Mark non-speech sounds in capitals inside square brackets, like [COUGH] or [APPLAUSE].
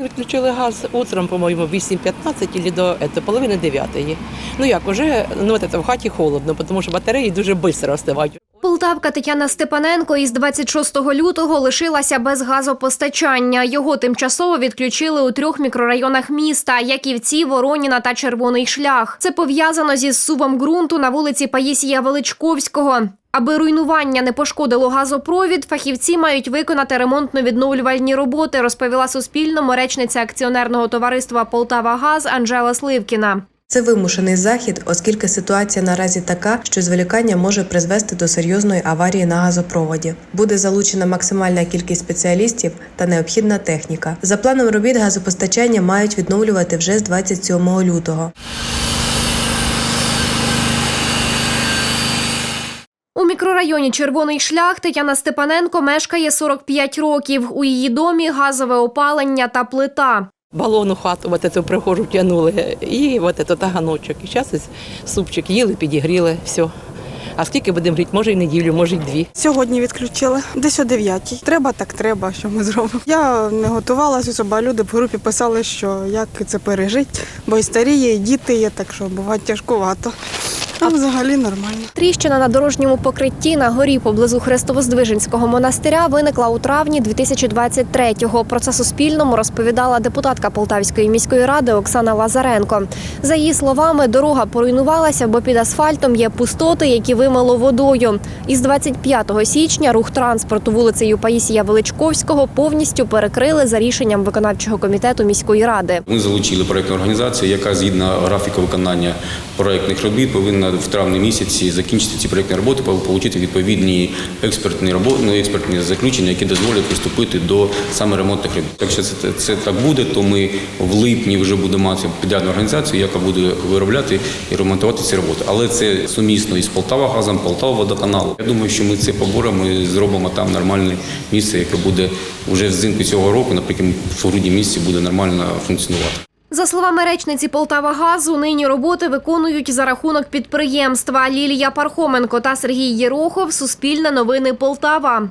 Відключили газ утром, по-моєму, в 8.15 или до это, половини 9. Ну як, уже ну, от це, в хаті холодно, тому що батареї дуже швидко остивають. Полтавка Тетяна Степаненко із 26 лютого лишилася без газопостачання. Його тимчасово відключили у трьох мікрорайонах міста: Яківці, Вороніна та Червоний Шлях. Це пов'язано зі зсувом ґрунту на вулиці Паїсія Величковського. Аби руйнування не пошкодило газопровід, фахівці мають виконати ремонтно-відновлювальні роботи, розповіла Суспільному речниця акціонерного товариства Полтава Газ Анжела Сливкіна. Це вимушений захід, оскільки ситуація наразі така, що зволікання може призвести до серйозної аварії на газопроводі. Буде залучена максимальна кількість спеціалістів та необхідна техніка. За планом робіт газопостачання мають відновлювати вже з 27 лютого. У мікрорайоні Червоний шлях Тетяна Степаненко мешкає 45 років. У її домі газове опалення та плита. Балон хату, от це прихожу тягнули, і от це таганочок. І зараз супчик їли, підігріли, все. А скільки будемо гріти? Може і неділю, може й дві. Сьогодні відключили десь о 9. Треба так треба, що ми [LAUGHS] зробимо. Я не готувалася особа. Люди в групі писали, що як це пережить, бо і старі є, і діти є, так що буває тяжкувато. А взагалі нормально. Тріщина на дорожньому покритті на горі поблизу Христовоздвиженського монастиря виникла у травні 2023-го. Про це Суспільному розповідала депутатка Полтавської міської ради Оксана Лазаренко. За її словами, дорога поруйнувалася, бо під асфальтом є пустоти, які вимило водою. Із 25 січня рух транспорту вулицею Паїсія Величковського повністю перекрили за рішенням виконавчого комітету міської ради. Ми залучили проєктну організацію, яка згідно графіка виконання проєктних робіт повинна в травні місяці закінчити ці проєктні роботи, отримати відповідні експертні роботи, ну, експертні заключення, які дозволять приступити до саме ремонтних робіт. Якщо це, це так буде, то ми в липні вже будемо мати підрядну організацію, яка буде виробляти і ремонтувати ці роботи. Але це сумісно із Полтава газом, Полтава водоканалу. Я думаю, що ми це поборемо і зробимо там нормальне місце, яке буде вже взимку цього року, наприклад, в грудні місяці буде нормально функціонувати. За словами речниці Полтава Газу, нині роботи виконують за рахунок підприємства. Лілія Пархоменко та Сергій Єрохов. Суспільне новини Полтава.